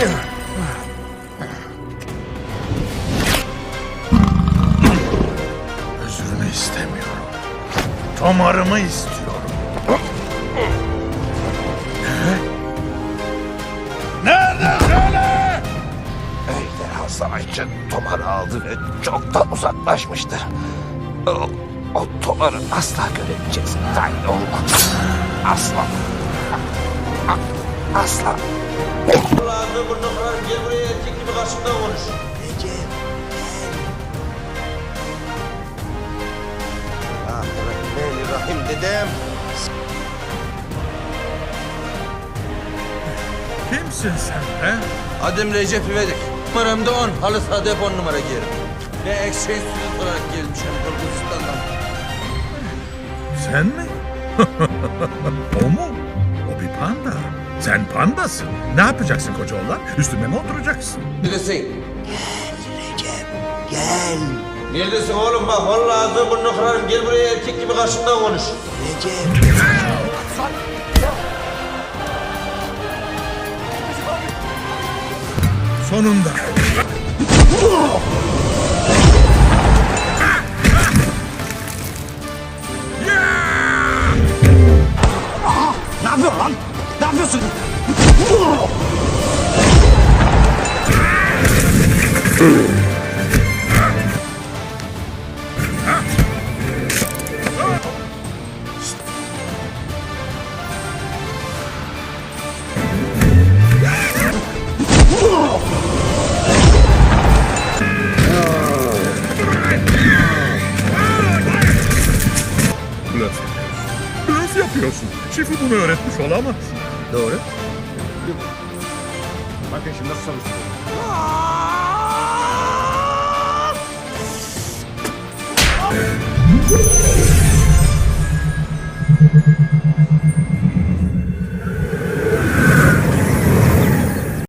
Özrünü istemiyorum. Tomarımı istiyorum. Nerede? Söyle! Ejderha saraycı tomarı aldı ve çoktan uzaklaşmıştı. O, o tomarı asla göremeyeceğiz. Tayin olmaz. Asla. Asla. Asla. Ağzını burnunu kırarım gel buraya erkek gibi karşımda konuş. Ah Rahim dedem. Kimsin sen be? Adım Recep İvedik. Numaramda 10. Halı sahada hep 10 numara giyerim. Ve exchange student olarak gelmişim Kırgızistan'dan. Sen mi? o mu? Pandasın. Ne yapacaksın koca oğlan? Üstüme mi oturacaksın? Neredesin? Recep gel. Neredesin oğlum bak vallahi ağzını burnunu kırarım gel buraya erkek gibi karşımda konuş. Sonunda. Ne yapıyorsun lan? Ne yapıyorsun? Blöf yapıyorsun. Blöf yapıyorsun. Şefi bunu öğretmiş olamaz. Doğru. Bakın şimdi nasıl çalışıyor.